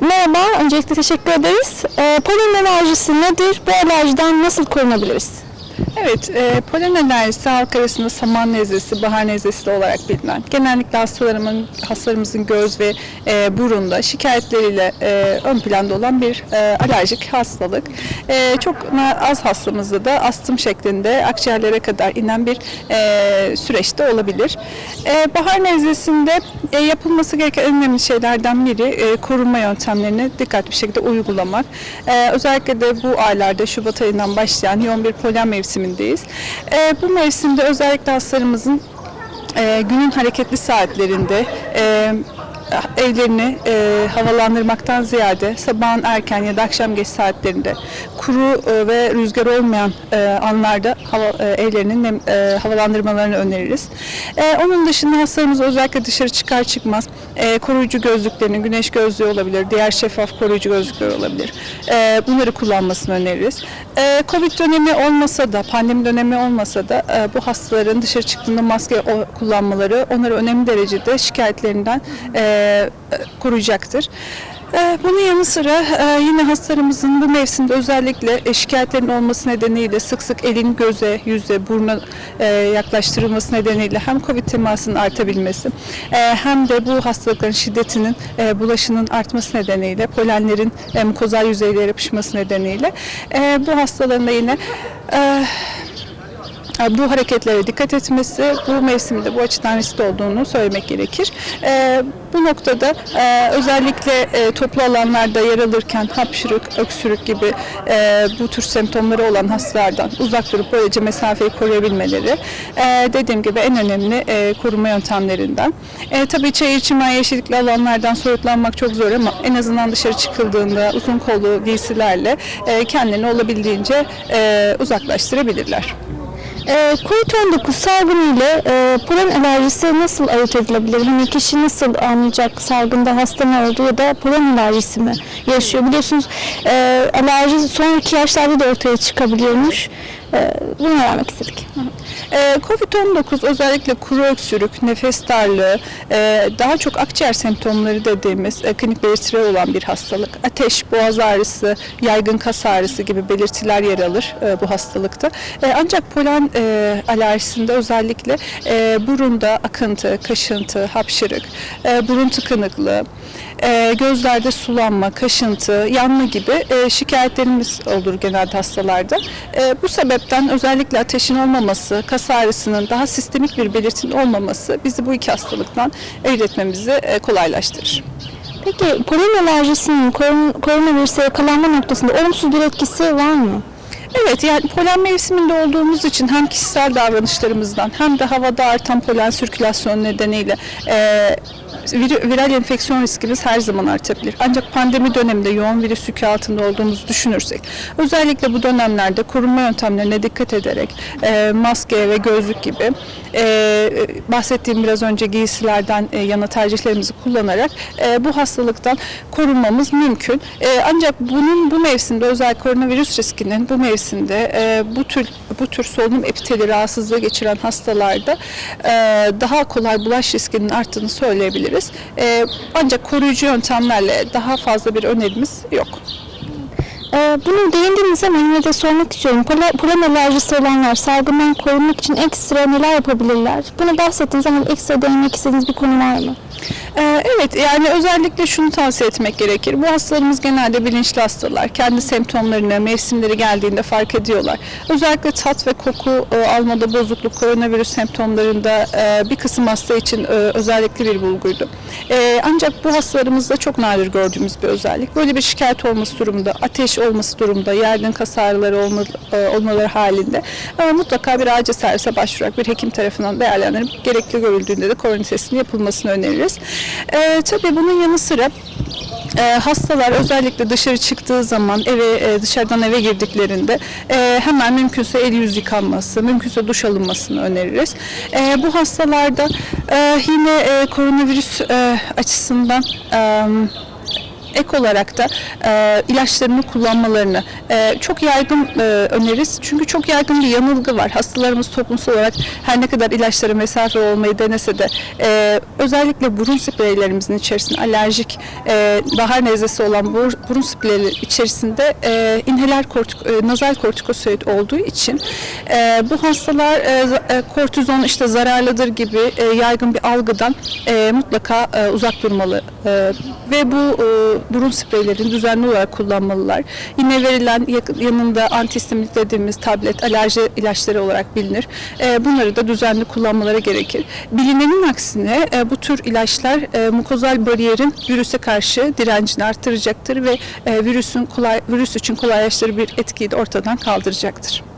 Merhaba, öncelikle teşekkür ederiz. Ee, polen alerjisi nedir? Bu alerjiden nasıl korunabiliriz? Evet, e, polen alerjisi halk arasında saman nezlesi, bahar nezlesi olarak bilinen, genellikle hastalarımın, hastalarımızın göz ve e, burunda şikayetleriyle e, ön planda olan bir e, alerjik hastalık. E, çok az hastamızda da astım şeklinde akciğerlere kadar inen bir e, süreçte olabilir. E, bahar nezlesinde e, yapılması gereken en önemli şeylerden biri e, korunma yöntemlerini dikkatli bir şekilde uygulamak. E, özellikle de bu aylarda Şubat ayından başlayan yoğun bir polen mevsimindeyiz. E, bu mevsimde özellikle hastalarımızın e, günün hareketli saatlerinde e, evlerini e, havalandırmaktan ziyade sabahın erken ya da akşam geç saatlerinde kuru e, ve rüzgar olmayan e, anlarda hava, e, evlerinin nem, havalandırmalarını öneririz. Onun dışında hastalarımız özellikle dışarı çıkar çıkmaz koruyucu gözlüklerini, güneş gözlüğü olabilir, diğer şeffaf koruyucu gözlükler olabilir. Bunları kullanmasını öneririz. Covid dönemi olmasa da, pandemi dönemi olmasa da bu hastaların dışarı çıktığında maske kullanmaları onları önemli derecede şikayetlerinden koruyacaktır. E, Bunun yanı sıra e, yine hastalarımızın bu mevsimde özellikle e, şikayetlerin olması nedeniyle sık sık elin göze, yüze, buruna e, yaklaştırılması nedeniyle hem COVID temasının artabilmesi hem de bu hastalıkların şiddetinin bulaşının artması nedeniyle polenlerin mukozal yüzeylere yapışması nedeniyle bu hastaların yine bu hareketlere dikkat etmesi bu mevsimde bu açıdan riskli olduğunu söylemek gerekir. E, bu noktada e, özellikle e, toplu alanlarda yer alırken hapşırık, öksürük gibi e, bu tür semptomları olan hastalardan uzak durup böylece mesafeyi koruyabilmeleri e, dediğim gibi en önemli e, koruma yöntemlerinden. E, tabii çayır çimen yeşillikli alanlardan soyutlanmak çok zor ama en azından dışarı çıkıldığında uzun kollu giysilerle e, kendilerini olabildiğince e, uzaklaştırabilirler. Ee, COVID-19 salgını ile e, polen alerjisi nasıl ayırt edilebilir? Hani kişi nasıl anlayacak salgında hasta mı oldu ya da polen alerjisi mi yaşıyor? Biliyorsunuz e, alerji sonraki yaşlarda da ortaya çıkabiliyormuş. E, bunu öğrenmek istedik. Ee, Covid-19 özellikle kuru öksürük, nefes darlığı, e, daha çok akciğer semptomları dediğimiz e, klinik belirtileri olan bir hastalık. Ateş, boğaz ağrısı, yaygın kas ağrısı gibi belirtiler yer alır e, bu hastalıkta. Ancak polen alerjisinde özellikle burunda akıntı, kaşıntı, hapşırık, burun tıkanıklığı, e, gözlerde sulanma, kaşıntı, yanma gibi e, şikayetlerimiz olur genelde hastalarda. E, bu sebepten özellikle ateşin olmaması, kas ağrısının daha sistemik bir belirtinin olmaması bizi bu iki hastalıktan ayırt etmemizi e, kolaylaştırır. Peki polen alerjisinin koron, koronavirüse yakalanma noktasında olumsuz bir etkisi var mı? Evet yani polen mevsiminde olduğumuz için hem kişisel davranışlarımızdan hem de havada artan polen sirkülasyonu nedeniyle e, vir- viral enfeksiyon riskimiz her zaman artabilir. Ancak pandemi döneminde yoğun virüs yükü altında olduğumuzu düşünürsek özellikle bu dönemlerde korunma yöntemlerine dikkat ederek e, maske ve gözlük gibi e, bahsettiğim biraz önce giysilerden e, yana tercihlerimizi kullanarak e, bu hastalıktan korunmamız mümkün. E, ancak bunun bu mevsimde özel koronavirüs riskinin bu mevsimde e, bu tür bu tür solunum epiteli rahatsızlığı geçiren hastalarda e, daha kolay bulaş riskinin arttığını söyleyebiliriz. E, ancak koruyucu yöntemlerle daha fazla bir önerimiz yok. Ee, bunu değindiğiniz zaman yine de sormak istiyorum. Polen, polen alerjisi olanlar salgından korunmak için ekstra neler yapabilirler? Bunu bahsettiniz ama ekstra değinmek istediğiniz bir konu var mı? Ee, Evet yani özellikle şunu tavsiye etmek gerekir. Bu hastalarımız genelde bilinçli hastalar. Kendi semptomlarını mevsimleri geldiğinde fark ediyorlar. Özellikle tat ve koku e, almada bozukluk koronavirüs semptomlarında e, bir kısım hasta için e, özellikle bir bulguydu. Ancak bu hastalarımızda çok nadir gördüğümüz bir özellik. Böyle bir şikayet olması durumunda, ateş olması durumunda, yaygın kas ağrıları olma, e, olmaları halinde e, mutlaka bir acil servise başvurarak bir hekim tarafından değerlendirilip gerekli görüldüğünde de korona yapılmasını öneririz. E, tabii bunun yanı sıra e, hastalar özellikle dışarı çıktığı zaman eve e, dışarıdan eve girdiklerinde e, hemen mümkünse el yüz yıkanması, mümkünse duş alınmasını öneririz. E, bu hastalarda e, yine e, koronavirüs e, açısından e, ek olarak da e, ilaçlarını kullanmalarını e, çok yaygın e, öneririz. Çünkü çok yaygın bir yanılgı var. Hastalarımız toplumsal olarak her ne kadar ilaçlara mesafe olmayı denese de e, özellikle burun spreylerimizin içerisinde alerjik e, bahar nezlesi olan bur- burun spreyleri içerisinde e, inhaler kortik, e, nazal kortikosteroid olduğu için e, bu hastalar e, e, kortizon işte zararlıdır gibi e, yaygın bir algıdan e, mutlaka e, uzak durmalı E, ve bu e, burun spreylerini düzenli olarak kullanmalılar. Yine verilen yanında antihistamik dediğimiz tablet alerji ilaçları olarak bilinir. E, bunları da düzenli kullanmaları gerekir. Bilinenin aksine e, bu tür ilaçlar e, mukozal bariyerin virüse karşı direncini artıracaktır ve virüsün kolay virüs için kolaylaştırıcı bir etkiyi de ortadan kaldıracaktır.